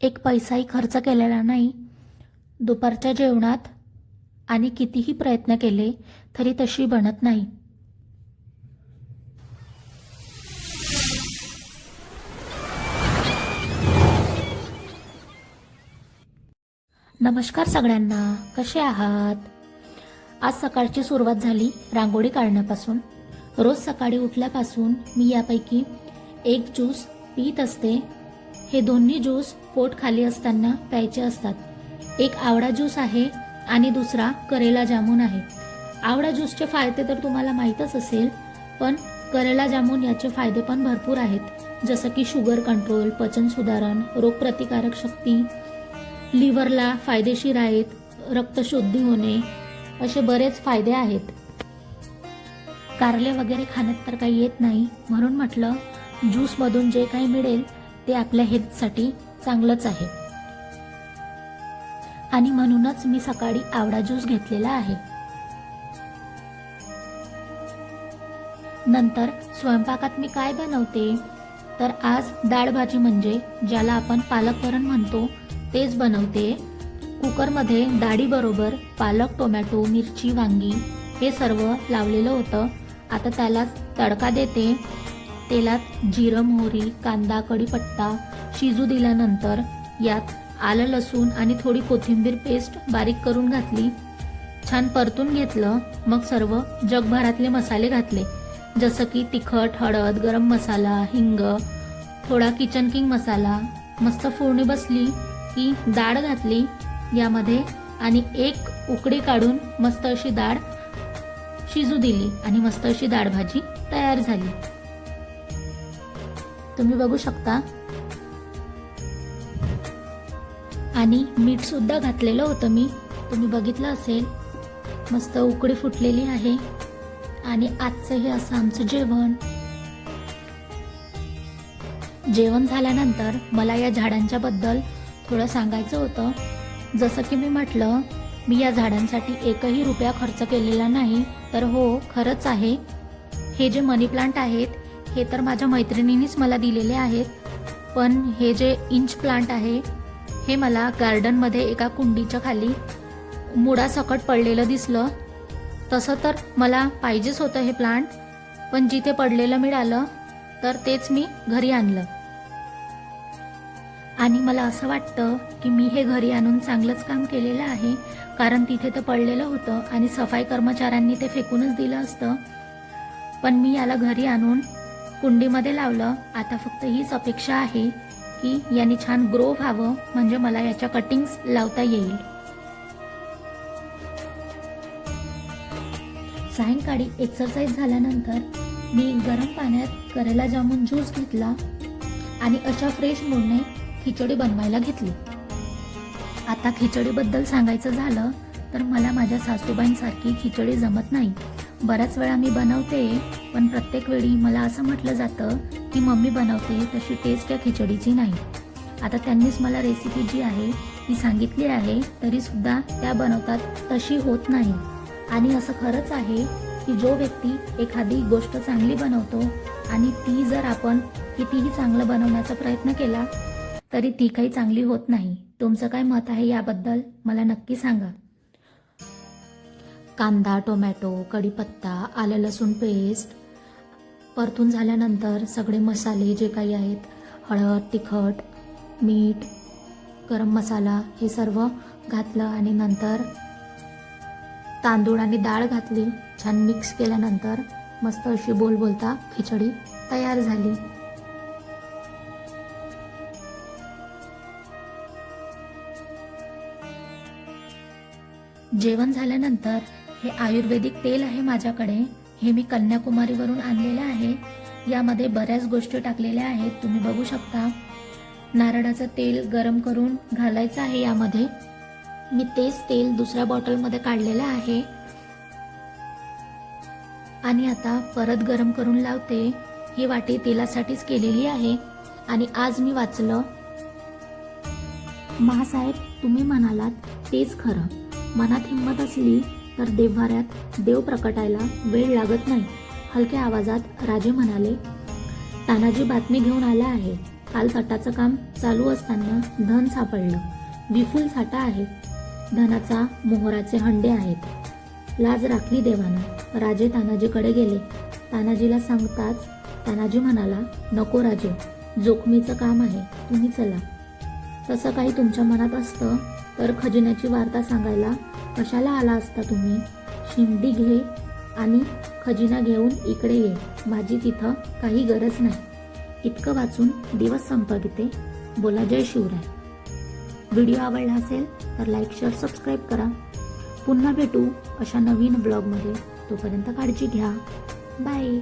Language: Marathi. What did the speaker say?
एक पैसाही खर्च केलेला नाही. दुपारच्या जेवणात आणि कितीही प्रयत्न केले तरी तशी बनत नाही. नमस्कार सगळ्यांना. कसे आहात? आज सकाळची सुरुवात झाली रांगोळी काढण्यापासून. रोज सकाळी उठल्यापासून मी यापैकी एक ज्यूस पीत असते. हे दोन्ही ज्यूस पोट खाली असताना प्यायचे असतात. एक आवडा ज्यूस आहे आणि दुसरा करेला जामून आहे. आवडा ज्यूसचे फायदे तर तुम्हाला माहीतच असेल पण करेला जामून याचे फायदे पण भरपूर आहेत. जसं की शुगर कंट्रोल पचन सुधारण रोगप्रतिकारक शक्ती लिव्हरला फायदेशीर आहेत रक्तशुद्धी होणे असे बरेच फायदे आहेत. कारले वगैरे खाण्यात तर काही येत नाही. म्हणून म्हटलं ज्यूसमधून जे काही मिळेल ते आपल्या हेल्थसाठी चांगलंच आहे. आणि म्हणूनच मी सकाळी आवडा ज्यूस घेतलेला आहे. नंतर स्वयंपाकात मी काय बनवते? तर आज डाळ भाजी म्हणजे ज्याला आपण पालक वरण म्हणतो तेच बनवते. कुकरमध्ये डाळीबरोबर पालक टोमॅटो मिरची वांगी हे सर्व लावलेलं होतं. आता त्याला तडका देते. तेलात जिरं मोहरी कांदा कढीपत्ता शिजू दिल्यानंतर यात आलं लसूण आणि थोडी कोथिंबीर पेस्ट बारीक करून घातली. छान परतून घेतलं मग सर्व जगभरातले मसाले घातले. जसं की तिखट हळद गरम मसाला हिंग थोडा किचन किंग मसाला मस्त फोडणी बसली की डाळ घातली यामध्ये आणि एक उकडी काढून मस्त अशी डाळ शिजू दिली आणि मस्त अशी डाळ भाजी तयार झाली. तुम्ही बघू शकता. आणि मीठ सुद्धा घातलेलं होतं मी. तुम्ही बघितलं असेल. मस्त उकडी फुटलेली आहे. आणि आजचं हे असं आमचं जेवण. जेवण झाल्यानंतर मला या झाडांच्या बद्दल थोडं सांगायचं होतं. जसं की मी म्हटलं मी या झाडांसाठी एकही रुपया खर्च केलेला नाही. तर हो खरंच आहे. हे जे मनी प्लांट आहेत हे तर माझ्या मैत्रिणींनीच मला दिलेले आहेत. पण हे जे इंच प्लांट आहे हे मला गार्डनमध्ये एका कुंडीच्या खाली मुळासकट पडलेलं दिसलं. तसं तर मला पाहिजेच होतं हे प्लांट पण जिथे पडलेलं मिळालं तर तेच मी घरी आणलं. आणि मला असं वाटतं की मी हे घरी आणून चांगलंच काम केलेलं आहे कारण तिथे ते पडलेलं होतं आणि सफाई कर्मचाऱ्यांनी ते फेकूनच दिलं असतं. पण मी याला घरी आणून कुंडीमध्ये लावलं आता फक्त हीच अपेक्षा आहे की याने छान ग्रो व्हावं म्हणजे मला याच्या कटिंग्स लावता येईल. सायंकाळी एक्सरसाइज झाल्यानंतर मी गरम पाण्यात करेला जामून ज्यूस घेतला आणि अशा फ्रेश मूडने खिचडी बनवायला घेतली. आता खिचडीबद्दल सांगायचं झालं तर मला माझ्या सासूबाईंसारखी खिचडी जमत नाही. बऱ्याच वेळा मी बनवते पण प्रत्येक वेळी मला असं म्हटलं जातं की मम्मी बनवते तशी टेस्ट या खिचडीची नाही. आता त्यांनीच मला रेसिपी जी आहे ती सांगितली आहे तरीसुद्धा त्या बनवतात तशी होत नाही. आणि असं खरंच आहे की जो व्यक्ती एखादी गोष्ट चांगली बनवतो आणि ती जर आपण कितीही चांगलं बनवण्याचा प्रयत्न केला तरी ती काही चांगली होत नाही. तुमचं काय मत आहे याबद्दल मला नक्की सांगा. कांदा टोमॅटो कढीपत्ता आलं लसूण पेस्ट परतून झाल्यानंतर सगळे मसाले जे काही आहेत हळद तिखट मीठ गरम मसाला हे सर्व घातलं आणि नंतर तांदूळ आणि डाळ घातली छान मिक्स केल्यानंतर मस्त अशी बोल बोलता खिचडी तयार झाली. जेवण झाल्यानंतर हे आयुर्वेदिक तेल आहे माझ्याकडे. हे मी कन्याकुमारीवरून आणलेलं आहे. यामध्ये बऱ्याच गोष्टी टाकलेल्या आहेत. तुम्ही बघू शकता. नारळाचं तेल गरम करून घालायचं आहे यामध्ये. मी तेच तेल दुसऱ्या बॉटलमध्ये काढलेलं आहे. आणि आता परत गरम करून लावते. ही वाटी तेलासाठीच केलेली आहे. आणि आज मी वाचलं. महासाहेब तुम्ही म्हणालात तेच खरं. मनात हिंमत असली तर देव्हाऱ्यात देव प्रकटायला वेळ लागत नाही. हलक्या आवाजात राजे म्हणाले तानाजी बातमी घेऊन आला आहे. काल तटाचं काम चालू असताना धन सापडलं. विपुल साठा आहे. धनाचा मोहराचे हंडे आहेत. लाज राखली देवानं. राजे तानाजीकडे गेले. तानाजीला सांगताच तानाजी म्हणाला नको राजे जोखमीचं काम आहे. तुम्ही चला. तसं काही तुमच्या मनात असतं? तर खजिन्याची वार्ता सांगायला कशाला आला असता तुम्ही? शिंदी घे आणि खजिना घेऊन इकडे ये. माझी तिथं काही गरज नाही. इतकं वाचून दिवस संपविते. बोला जय शिवराय. व्हिडिओ आवडला असेल तर लाईक शेअर सबस्क्राईब करा. पुन्हा भेटू अशा नवीन ब्लॉगमध्ये. तोपर्यंत काळजी घ्या. बाय.